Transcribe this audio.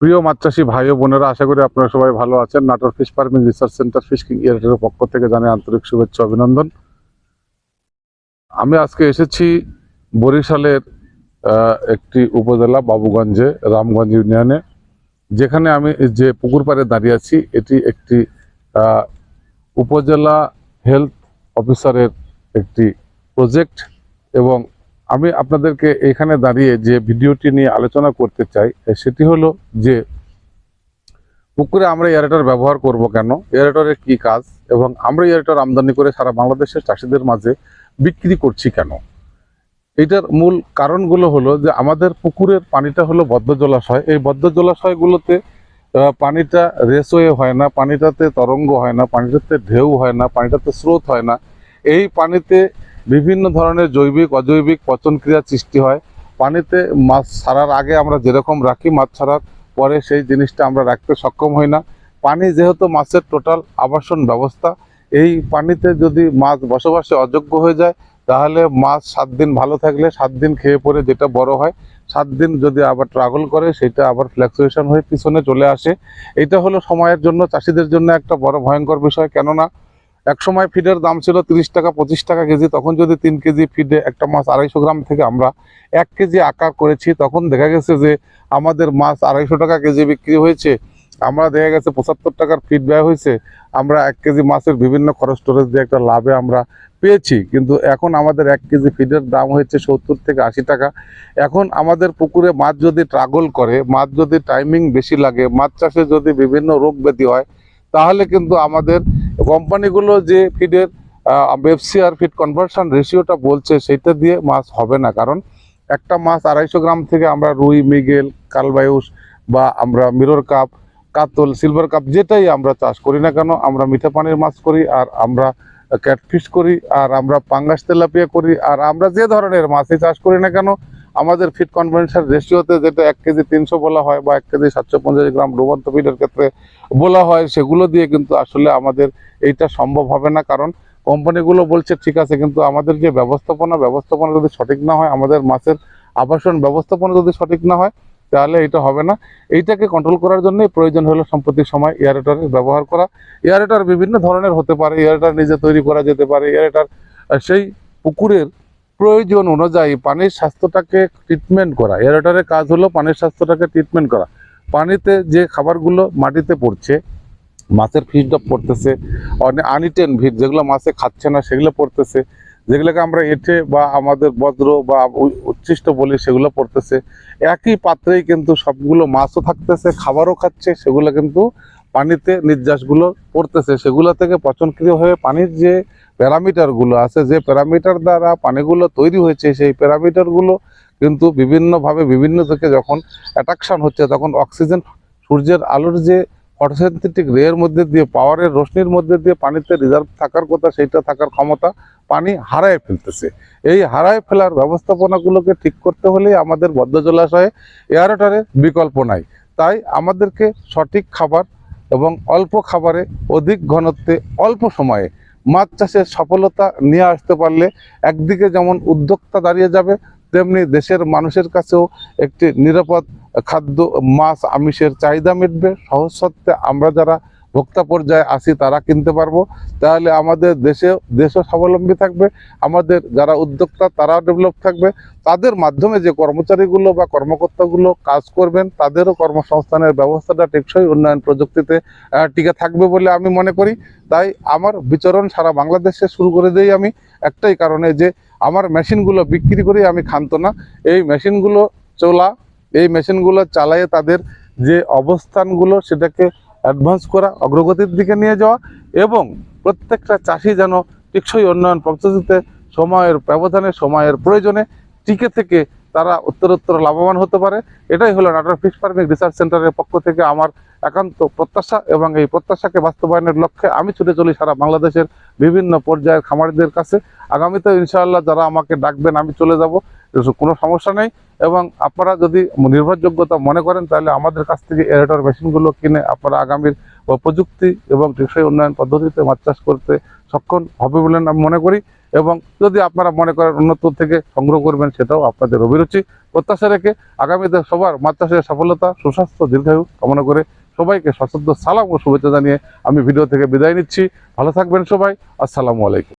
প্রিয় মাছ ভাই ও বোনেরা, আশা করি আপনারা সবাই ভালো আছেন। Natore fish farming research centre fish ইয়ারের পক্ষ থেকে জানাই আন্তরিক শুভেচ্ছা, অভিনন্দন। আমি আজকে এসেছি বরিশালের একটি উপজেলা বাবুগঞ্জে, রামগঞ্জ ইউনিয়নে, যেখানে আমি যে পুকুর পাড়ে দাঁড়িয়ে আছি, এটি একটি উপজেলা হেলথ অফিসারের একটি প্রজেক্ট এবং আমি আপনাদেরকে এখানে দাঁড়িয়ে যে ভিডিওটি নিয়ে আলোচনা করতে চাই সেটি হলো যে পুকুরে আমরা এয়ারেটর ব্যবহার করব কেন? এয়ারেটরের কি কাজ? এবং আমরা এয়ারেটর আমদানি করে সারা বাংলাদেশের চাষিদের মাঝে বিক্রি করছি কেন? এটার মূল কারণগুলো হলো যে আমাদের পুকুরের পানিটা হলো বদ্ধ জলাশয়। এই বদ্ধ জলাশয়গুলোতে পানিটা রেসওয়ে হয় না, পানিটাতে তরঙ্গ হয় না, পানিটাতে ঢেউ হয় না, পানিটাতে স্রোত হয় না। এই পানিতে বিভিন্ন ধরনের জৈবিক, অজৈবিক পচন ক্রিয়া সৃষ্টি হয়। পানিতে মাছ ছাড়ার আগে আমরা যেরকম রাখি মাছ ছাড়ার পরে সেই জিনিসটা আমরা রাখতে সক্ষম হই না। পানি যেহেতু মাছের টোটাল আবাসন ব্যবস্থা, এই পানিতে যদি মাছ বসবাসে অযোগ্য হয়ে যায়, তাহলে মাছ সাত দিন ভালো থাকলে সাত দিন খেয়ে পরে যেটা বড় হয়, সাত দিন যদি আবার ট্রাগল করে, সেটা আবার ফ্ল্যাকচুয়েশন হয়ে পিছনে চলে আসে। এটা হলো সময়ের জন্য, চাষিদের জন্য একটা বড় ভয়ঙ্কর বিষয়। কেননা এক সময় ফিডের দাম ছিল তিরিশ টাকা, পঁচিশ টাকা কেজি। তখন যদি তিন কেজি ফিডে একটা মাছ আড়াইশো গ্রাম থেকে আমরা এক কেজি আকার করেছি, তখন দেখা গেছে যে আমাদের মাছ আড়াইশো টাকা কেজি বিক্রি হয়েছে। আমরা দেখা গেছে পঁচাত্তর টাকার ফিড ব্যয় হয়েছে। আমরা এক কেজি মাছের বিভিন্ন খরচ টরচ দিয়ে একটা লাভে আমরা পেয়েছি। কিন্তু এখন আমাদের এক কেজি ফিডের দাম হয়েছে সত্তর থেকে আশি টাকা। এখন আমাদের পুকুরে মাছ যদি ট্রাগল করে, মাছ যদি টাইমিং বেশি লাগে, মাছ চাষে যদি বিভিন্ন রোগ ব্যাধি হয়, তাহলে কিন্তু আমাদের কোম্পানিগুলো যে ফিডের বেপসি আর ফিড কনভার্সন রেশিওটা বলছে, সেটা দিয়ে মাছ হবে না। কারণ একটা মাছ আড়াইশো গ্রাম থেকে আমরা রুই, মিগেল, কালবায়ুস বা আমরা মিরর কাপ কাতল সিলভার কাপ যেটাই আমরা চাষ করি না কেন, আমরা মিঠা পানির মাছ করি আর আমরা ক্যাটফিশ করি আর আমরা পাঙ্গাস তেলাপিয়া করি আর আমরা যে ধরনের মাছই চাষ করি না কেন আমাদের ফিট কনভেনশন রেশিওতে যেটা এক কেজি তিনশো বলা হয় বা এক কেজি সাতশো পঞ্চাশ গ্রাম ডুবন্ত ফিডের ক্ষেত্রে বলা হয়, সেগুলো দিয়ে কিন্তু আসলে আমাদের এইটা সম্ভব হবে না। কারণ কোম্পানিগুলো বলছে, ঠিক আছে, কিন্তু আমাদের যে ব্যবস্থাপনা ব্যবস্থাপনা যদি সঠিক না হয়, আমাদের মাছের আবাসন ব্যবস্থাপনা যদি সঠিক না হয়, তাহলে এটা হবে না। এইটাকে কন্ট্রোল করার জন্যই প্রয়োজন হলো সম্প্রতি সময় এয়ারেটারের ব্যবহার করা। এয়ারেটার বিভিন্ন ধরনের হতে পারে এয়ারেটার নিজে তৈরি করা যেতে পারে এয়ারেটার সেই পুকুরের প্রয়োজন অনুযায়ী পানির স্বাস্থ্যটাকে ট্রিটমেন্ট করা। এয়ারেটারের কাজ হলো পানির স্বাস্থ্যটাকে ট্রিটমেন্ট করা। পানিতে যে খাবারগুলো মাটিতে পড়ছে, মাছের ফিডটা পড়তেছে অনেক আনিটেন ভিড যেগুলো মাছে খাচ্ছে না, সেগুলো পড়তেছে, যেগুলোকে আমরা এঁটে বা আমাদের বজ্র বা উচ্ছিষ্ট বলি সেগুলো পড়তেছে। একই পাত্রেই কিন্তু সবগুলো মাছও থাকতেছে, খাবারও খাচ্ছে, সেগুলো কিন্তু পানিতে নির্যাসগুলো পড়তেছে, সেগুলো থেকে পচনক্রিয়া হয়ে পানির যে প্যারামিটারগুলো আছে, যে প্যারামিটার দ্বারা পানিগুলো তৈরি হয়েছে, সেই প্যারামিটারগুলো কিন্তু বিভিন্নভাবে বিভিন্ন থেকে যখন অ্যাট্রাকশন হচ্ছে, তখন অক্সিজেন সূর্যের আলোর যে ফটোসিনথেটিক রেয়ের মধ্যে দিয়ে পাওয়ারের রশ্মির মধ্যে দিয়ে পানিতে রিজার্ভ থাকার কথা, সেইটা থাকার ক্ষমতা পানি হারায় ফেলতেছে। এই হারায় ফেলার ব্যবস্থাপনাগুলোকে ঠিক করতে হলেই আমাদের বদ্ধ জলাশয়ে এয়ারেটারের বিকল্প নাই। তাই আমাদেরকে সঠিক খাবার এবং অল্প খাবারে অধিক ঘনত্বে অল্প সময়ে মাছ চাষের সফলতা নিয়ে আসতে পারলে একদিকে যেমন উদ্যোক্তা দাঁড়িয়ে যাবে, তেমনি দেশের মানুষের কাছেও একটি নিরাপদ খাদ্য, মাছ, আমিষের চাহিদা মিটবে। সহজ সত্ত্বে আমরা যারা ভোক্তা পর্যায়ে আসি, তারা কিনতে পারব। তাহলে আমাদের দেশে দেশও স্বাবলম্বী থাকবে। আমাদের যারা উদ্যোক্তা, তারা ডেভেলপ থাকবে। তাদের মাধ্যমে যে কর্মচারীগুলো বা কর্মকর্তাগুলো কাজ করবেন, তাদেরও কর্মসংস্থানের ব্যবস্থাটা টেকসই উন্নয়ন প্রযুক্তিতে টিকে থাকবে বলে আমি মনে করি। তাই আমার বিচরণ সারা বাংলাদেশে শুরু করে দেই আমি একটাই কারণে যে, আমার মেশিনগুলো বিক্রি করে আমি ক্ষান্ত না। এই মেশিনগুলো চলা, এই মেশিনগুলো চালায়ে তাদের যে অবস্থানগুলো, সেটাকে অ্যাডভান্স করা, অগ্রগতির দিকে নিয়ে যাওয়া এবং প্রত্যেকটা চাষি যেন টেকসই উন্নয়ন পদ্ধতিতে সময়ের ব্যবধানে, সময়ের প্রয়োজনে টিকে থেকে তারা উত্তরোত্তর লাভবান হতে পারে। এটাই হলো নাটোর ফিশ ফার্মিং রিসার্চ সেন্টারের পক্ষ থেকে আমার একান্ত প্রত্যাশা এবং এই প্রত্যাশাকে বাস্তবায়নের লক্ষ্যে আমি ছুটে চলি সারা বাংলাদেশের বিভিন্ন পর্যায়ের খামারিদের কাছে। আগামীতে ইনশাআল্লাহ যারা আমাকে ডাকবেন, আমি চলে যাব। কোনো সমস্যা নেই এবং আপনারা যদি নির্ভরযোগ্যতা মনে করেন, তাহলে আমাদের কাছ থেকে এরেটর মেশিনগুলো কিনে আপনারা আগামীর প্রযুক্তি এবং টেকসই উন্নয়ন পদ্ধতিতে মাছ চাষ করতে সক্ষম হবে বলে আমি মনে করি এবং যদি আপনারা মনে করেন উন্নত থেকে সংগ্রহ করবেন, সেটাও আপনাদের অভিরুচি। প্রত্যাশা রেখে আগামীতে সবার মাছ চাষের সফলতা, সুস্বাস্থ্য, দীর্ঘায়ু কামনা করে সবাইকে সশব্দ সালাম ও শুভেচ্ছা জানিয়ে আমি ভিডিও থেকে বিদায় নিচ্ছি। ভালো থাকবেন সবাই। আসসালামু আলাইকুম।